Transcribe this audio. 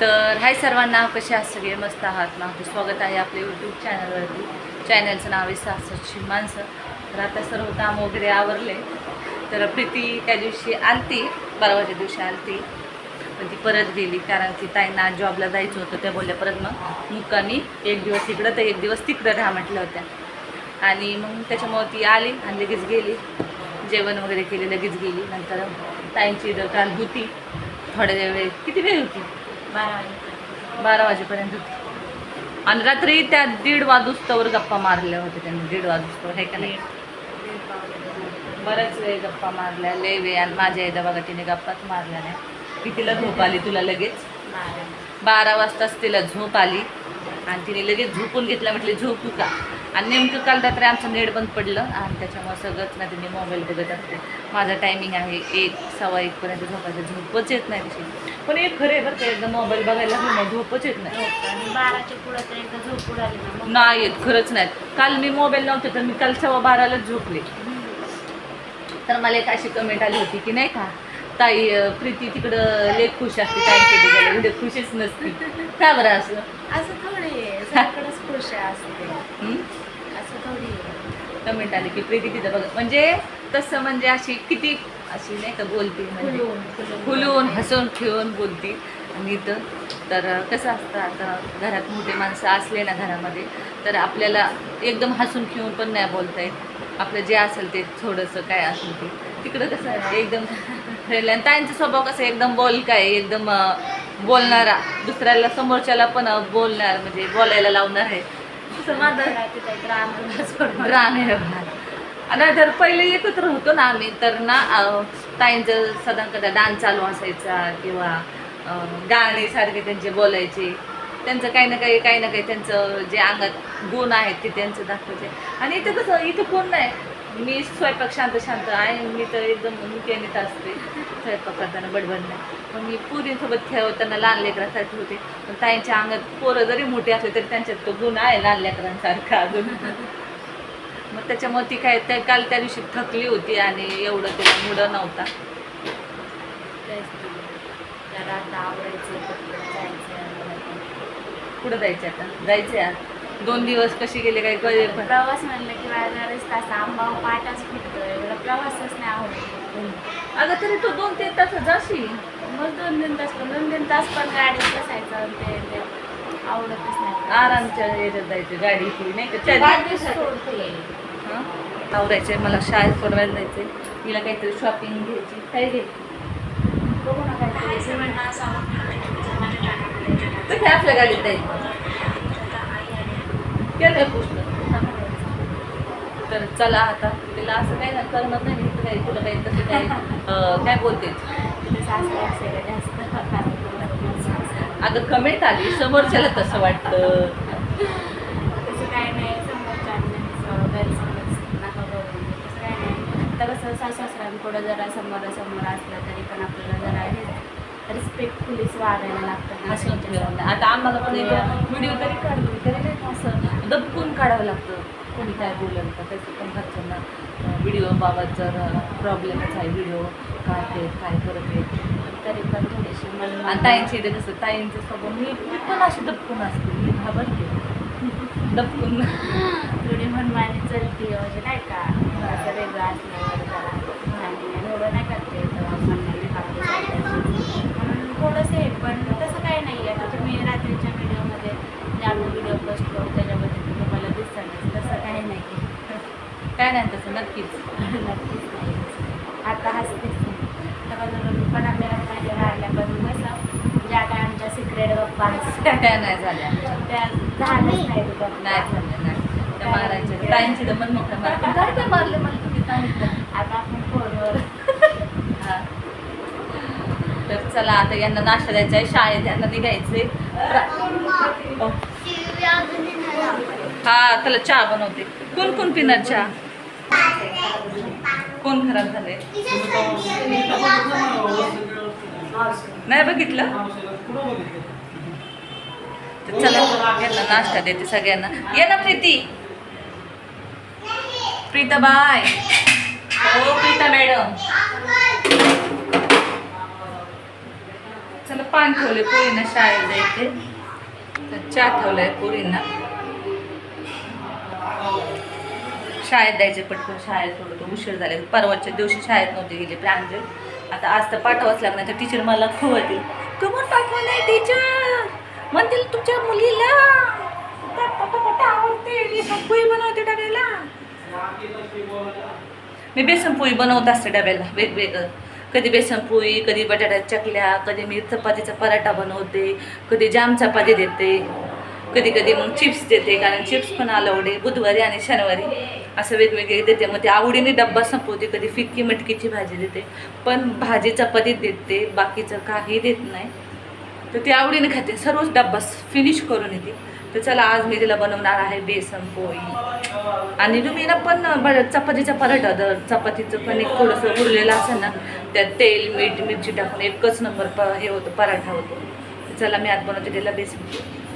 तर हाय सर्वांना कसे आहात सगळे? मस्त आहात माझं स्वागत आहे आपल्या यूट्यूब चॅनलवरती चॅनलचं नाव आहे सासरची माणसं. तर आता सर्व काम वगैरे आवरले. तर प्रीती त्या दिवशी आलती परवाच्या दिवशी आलती. पण ती परत गेली कारण की ताईंना जॉबला जायचं होतं त्या बोलल्या परत मग मुक्कामी एक दिवस इकडं तर एक दिवस तिकडं राहा म्हटल्या होत्या. आणि मग त्याच्यामुळं ती आली आणि लगेच गेली. जेवण वगैरे केले लगेच गेली. नंतर ताईंची इथं काल होती. थोड्या वेळ किती वेळ होती? बारा वाजेपर्यंत. आणि रात्री त्या दीड वाजूस्तवर गप्पा मारल्या होत्या त्यांनी. दीड वाजूस्तवर हे का नाही? बऱ्याच वेळ गप्पा मारल्या. लय वेळ. आणि माझ्या एकदा बघा तिने गप्पाच मारल्या नाही. की तिला झोप आली तुला लगेच. बारा बारा वाजताच तिला झोप आली. आणि तिने लगेच झोपून घेतला. म्हटले झोपू का? आणि नेमकं काल रात्री आमचं नेट बंद पडलं. आणि त्याच्यामुळे सगळंच ना तिने मोबाईल बघत असते. माझा टायमिंग आहे एक सव्वा एकपर्यंत झोपायचं. झोपच येत नाही तिची. पण एक खरं आहे बरं का एकदा मोबाईल बघायला लागली ना झोपच येत नाही. आणि बाराच्या पुढं तर एकदा झोप उडाली ना मग नाही येत खरंच नाही. काल मी मोबाईल नव्हते तर मी काल सव्वा बारालाच झोपले. तर मला एक अशी कमेंट आली होती की नाही का ताई अं, प्रीती तिकडं लेख खुश असते ताईंकडे गेलं म्हणजे खुशीच नसती. का बरं असं? असं थोडी आहे सगळीकडेच खुश असते हं? असं थोडी आहे. कमेंट आली की प्रीती तिथं बघ म्हणजे तसं म्हणजे अशी किती अशी नाही का बोलते म्हणजे खुलून हसून खेळून बोलते. आणि इथं तर कसं असतं आता घरात मोठे माणसं असले ना घरामध्ये तर आपल्याला एकदम हसून खेळून पण नाही बोलता येत. आपलं जे असेल ते थोडंसं काय असेल ते. तिकडं कसं आहे? एकदम फ्रेंडली आणि ताईंचा स्वभाव कसं आहे, एकदम बोल काय? एकदम बोलणारा. दुसऱ्याला समोरच्याला पण बोलणार म्हणजे बोलायला लावणार आहे. माझं तिथे ड्रामालाच पडणार. आणि तर पहिले एकत्र होतो ना आम्ही तर ना ताईंचं सदा कदा डान्स चालू असायचा किंवा गाणे सारखे त्यांचे बोलायचे. त्यांचं काही ना काही काही ना काही त्यांचं जे अंगात गुण आहेत ते त्यांचं दाखवायचे. आणि इथं कसं इथं कोण नाही. मी स्वयंपाक शांत शांत आहे. मी तर एकदम मुख्यानेच असते. स्वयंपाक करताना बडबड नाही. पण मी पुरींसोबत खेळवताना लहान लेकरांसारखी होते. पण ताईंच्या अंगात पोरं जरी मोठी असले तरी त्यांच्यात तो गुण आहे लहान लेकरांसारखा अजून. मग त्याच्यामुळे ती काय त्या काल त्या दिवशी थकली होती आणि एवढं तिला मुडं नव्हता. आता कुठं जायचं आता? जायचं आहे दोन दिवस कशी गेले काय पण. प्रवास म्हणलं की माझ्यावरच तास आंबा पाटाच फुटतो एवढा प्रवासच नाही आवडत अगं तरी तू दोन तीन तास जाशील. मग दोन तीन तास पण दोन तीन तास पण गाडीत बसायचं ते आवडतच नाही. आरामच्या याच्यात जायचं गाडीची नाही का? सोडते. मला शाळेत सोडवायला जायचंय. तिला काहीतरी शॉपिंग घ्यायची. काय घ्यायची बघू ना काहीतरी आपल्या गाडीत जायचं केलंय पुस्तक तर चला आता. तिला असं काय ना करमत नाही. तुला काही तसं काय काय बोलते तिथे सासरे असेल जास्त अगं कमेंट आली समोरच्याला तसं वाटतं तसं काय नाही समोरच्या गैरसमज नका करू. तसं काय नाही. आता कसं सासऱ्यांपुढं जरा समोरासमोर असलं तरी पण आपल्याला जरा हे रिस्पेक्टफुलीच वागायला लागतं असं. आता आम्हाला पण व्हिडिओ तरी काढली तरी नाही असं दबकून काढावं लागतं. कोणी काय बोललं का त्याचं पण घरच्यांना व्हिडिओ बाबत जर प्रॉब्लेमच आहे व्हिडिओ काढते काय करत आहे तरी पण थोडीशी आणि ताईंची इथे कसं ताईंचं स्वभाव मी मी पण अशी दबकून असते मी घाबरते. दबकून. थोडी मनमानी चलती म्हणजे नाही का असं वेगळं असल्यावर जरा आणि एवढं नाही करते म्हणून थोडंसं हे पण तसं काही नाही आहे आता तुम्ही रात्रीच्या व्हिडिओमध्ये जे आम्ही व्हिडिओ पोस्ट करू त्याच्यामध्ये तुम्ही मला दिसतालच तसं काही नाही काय नाही तसं नक्कीच. नक्कीच नाही. आता हसतेच तर पण आपल्याला माझ्या राहिल्या पण कसं ज्या काय आमच्या सिक्रेट गप्पा काय नाही झाल्या. त्या झालंच नाही. नाही झाल्या नाही. त्या मारायच्या. ताईंची तर मन मोठं मारते काय काय मारलं मला तुम्ही सांगितलं आता आपण फोनवर. तर चला आता यांना नाश्ता द्यायचा आहे शाळेत यांना निघायचंय. ओ. हा त्याला चहा बनवते. कोण कोण पिणार चहा? कोण खराब झाले नाही बघितलं? तर चला यांना नाश्ता देते सगळ्यांना. ये ना प्रीती. प्रीता बाय. हो प्रीता मॅडम. चला पान ठेवले पोरींना शाळेत जायचे तर चहा ठेवलाय पोरींना. शाळेत द्यायचे पटकन शाळेत थोडं उशीर झाले. परवाच्या दिवशी शाळेत नव्हते गेले प्रांजल आता आज तर पाठवाच लागणार तर टीचर मला खोवतील तुम्ही पाठवा नाही टीचर म्हणतील तुमच्या मुलीला बेसन पोळी बनवते डब्याला. मी बेसन पोळी बनवत असते डब्याला वेगवेगळं. कधी बेसन पोळी कधी बटाट्या चकल्या कधी मी चपातीचा पराठा बनवते कधी जाम चपाती देते कधी कधी मग चिप्स देते कारण चिप्स पण आलं आहे बुधवारी आणि शनिवारी. असं वेगवेगळे देते. मग ते आवडीने डब्बा संपवते कधी फिक्की मटकीची भाजी देते. पण भाजी चपाती देते बाकीचं काही देत नाही. तर ती आवडीने खाते. सर्वच डब्बा फिनिश करून येते. तर चला आज मी तिला बनवणार आहे बेसन पोळी. आणि तुम्ही ना पण ब- चपातीचा पराठा दर चपातीचं पण एक थोडंसं उरलेलं असेल ना त्यात तेल मीठ मिरची टाकून एकच नंबर प हे होतं पराठा होतो. चला मी आज बनवते तिला बेसन पोळी.